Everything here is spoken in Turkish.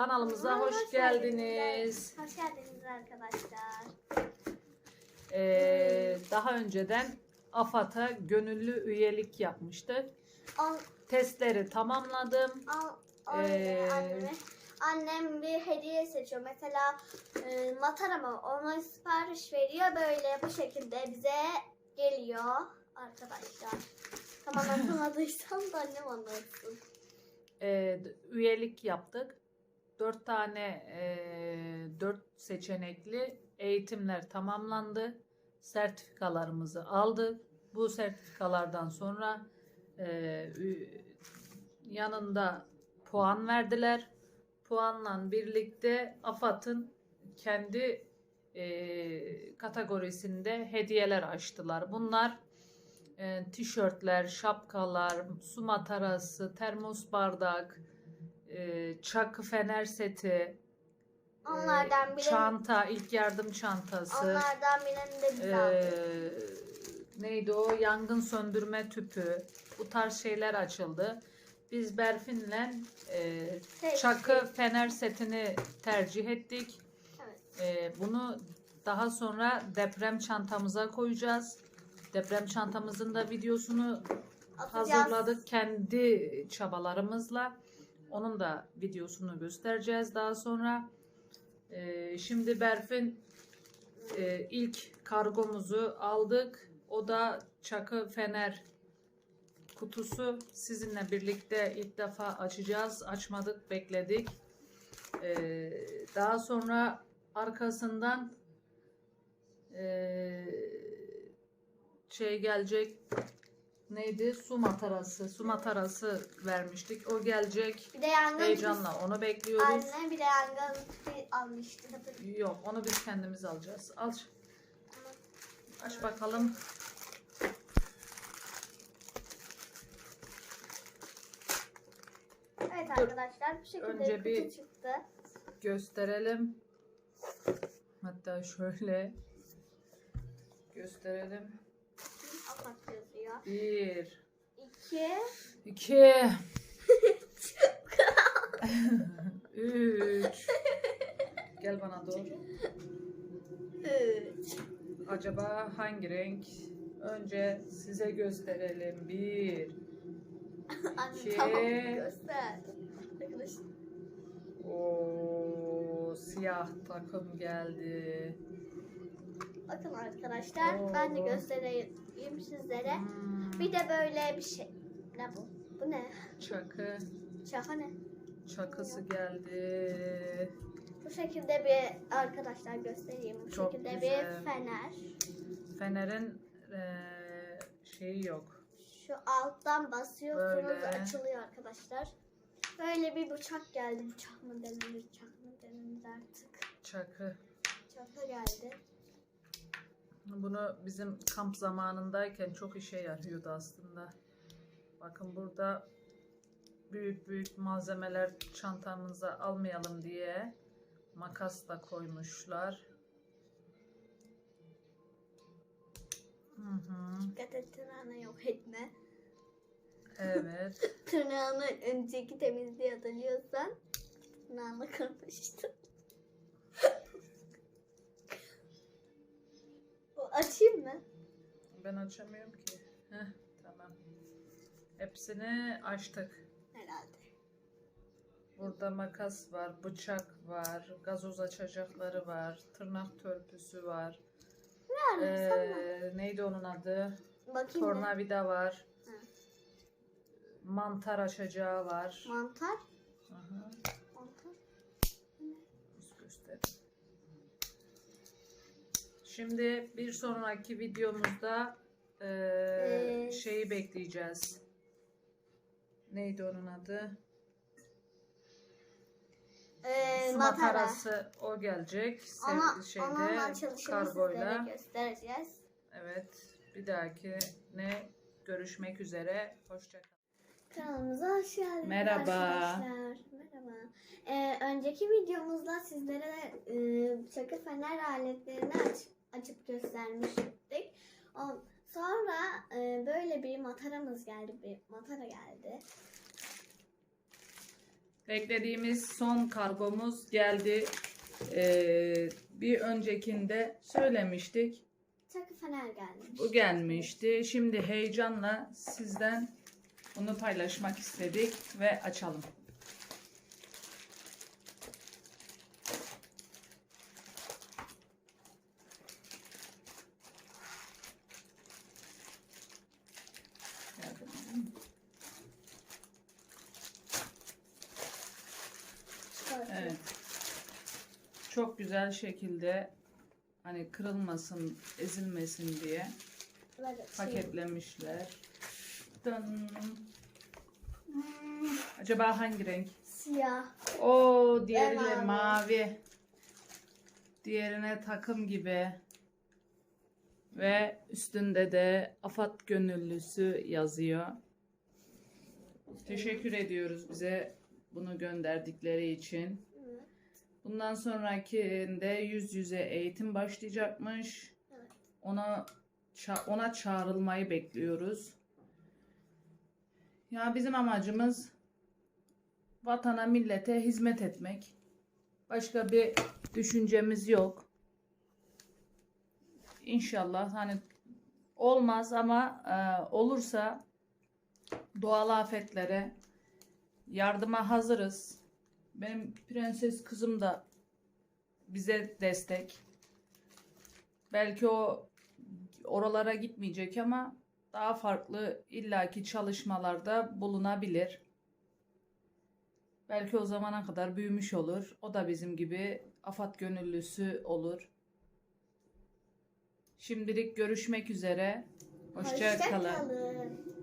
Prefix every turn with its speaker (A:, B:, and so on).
A: Kanalımıza hoş geldiniz.
B: Hoş geldiniz arkadaşlar.
A: Ee, daha önceden AFAD'a gönüllü üyelik yapmıştık.
B: Al,
A: Testleri tamamladım.
B: al, al
A: Ee,
B: anneme. Annem bir hediye seçiyor. Mesela e, matara mı? Ona sipariş veriyor. Böyle bu şekilde bize geliyor arkadaşlar. Tamam anlamadıysam da annem anlatsın.
A: Ee, üyelik yaptık. Dört tane e, dört seçenekli eğitimler tamamlandı. Sertifikalarımızı aldık. Bu sertifikalardan sonra e, yanında puan verdiler. Puanla birlikte AFAD'ın kendi e, kategorisinde hediyeler açtılar. Bunlar e, tişörtler, şapkalar, su matarası, termos bardak, e, çakı fener seti, e,
B: Onlardan birini,
A: çanta, ilk yardım çantası,
B: onlardan birini de biz
A: e,
B: aldık.
A: neydi o yangın söndürme tüpü, bu tarz şeyler açıldı. Biz Berfin'le e, çakı fener setini tercih ettik.
B: Evet.
A: Ee, bunu daha sonra deprem çantamıza koyacağız. Deprem çantamızın da videosunu
B: Atacağız.
A: hazırladık kendi çabalarımızla. Onun da videosunu göstereceğiz daha sonra. Ee, şimdi Berfin e, ilk kargomuzu aldık. O da çakı fener kutusu. Sizinle birlikte ilk defa açacağız. Açmadık, bekledik. Ee, daha sonra arkasından ee, şey gelecek neydi? Su matarası. Su matarası vermiştik. O gelecek.
B: Bir de yangın
A: Heyecanla onu bekliyoruz.
B: Anne bir de yangın tüpü almıştı.
A: Yok onu biz kendimiz alacağız. Al. Aç bakalım.
B: Evet arkadaşlar bu şekilde
A: Önce
B: bir- çıktı.
A: Gösterelim. Hatta şöyle gösterelim.
B: Yazıyor.
A: Bir,
B: İki.
A: iki, üç. Gel bana doğru.
B: Üç.
A: Acaba hangi renk? Önce size gösterelim. Bir. İki.
B: tamam göster. Arkadaşlar.
A: O siyah takım geldi.
B: Bakın arkadaşlar ben de
A: Oo.
B: göstereyim sizlere.
A: Hmm,
B: Bir de böyle bir şey. Ne bu? Bu ne?
A: Çakı,
B: Şaka ne?
A: çakısı geldi.
B: Bu şekilde bir arkadaşlar göstereyim. Bu
A: Çok
B: şekilde
A: güzel.
B: bir fener.
A: Fener'in eee, şeyi yok.
B: Şu alttan basıyorsunuz
A: Böyle.
B: açılıyor arkadaşlar. Böyle bir bıçak geldi. Bıçak mı denir, bıçak mı denir artık.
A: Çakı.
B: Bıçak geldi.
A: Bunu bizim kamp zamanındayken çok işe yarıyordu aslında. Bakın burada büyük büyük malzemeler çantamıza almayalım diye makas da koymuşlar. Hı hı.
B: Dikkat et tırnağını yok etme.
A: Evet.
B: Tırnağını önceki temizliği hatırlıyorsan tırnağını kırmıştın. O açayım mı?
A: Ben açamıyorum ki. Heh, tamam. Hepsini açtık.
B: Herhalde.
A: Burada makas var, bıçak var, gazoz açacakları var, tırnak törpüsü var.
B: Bak.
A: Ee, neydi onun adı?
B: Bakayım?
A: Tornavida var.
B: Hı.
A: Mantar açacağı var.
B: Mantar.
A: Aha,
B: Mantar.
A: biz göstereyim. Şimdi bir sonraki videomuzda ee,
B: Ee,
A: şeyi bekleyeceğiz. Neydi onun adı?
B: Ee,
A: Su
B: matara.
A: matarası o gelecek. Sev-
B: Ona,
A: şeyde kargoyla.
B: göstereceğiz.
A: Evet. Bir dahaki ne görüşmek üzere. Hoşçakalın.
B: Kanalımıza hoş geldiniz
A: Merhaba.
B: arkadaşlar. Merhaba. Ee, önceki videomuzda sizlere e, çakı fener aletlerini aç, açıp göstermiştik. Sonra e, böyle bir mataramız geldi. Bir matara geldi.
A: Beklediğimiz son kargomuz geldi. Ee, bir öncekinde söylemiştik.
B: Çakı fener gelmiş.
A: Bu gelmişti. Şimdi heyecanla sizden bunu paylaşmak istedik ve açalım. Evet. Çok güzel şekilde hani kırılmasın, ezilmesin diye
B: Evet,
A: paketlemişler. Dın.
B: Hmm,
A: Acaba hangi renk?
B: Siyah.
A: O diğeri de
B: mavi.
A: mavi. Diğerine takım gibi. Ve üstünde de Afat Gönüllüsü yazıyor. Teşekkür ediyoruz bize bunu gönderdikleri için. Bundan sonrakinde yüz yüze eğitim başlayacakmış.
B: Evet.
A: Ona ona çağrılmayı bekliyoruz. Ya bizim amacımız vatana, millete hizmet etmek. Başka bir düşüncemiz yok. İnşallah hani olmaz ama e, olursa doğal afetlere yardıma hazırız. Benim prenses kızım da bize destek. Belki o oralara gitmeyecek ama daha farklı illaki çalışmalarda bulunabilir. Belki o zamana kadar büyümüş olur. O da bizim gibi afat gönüllüsü olur. Şimdilik görüşmek üzere. Hoşça
B: kalın.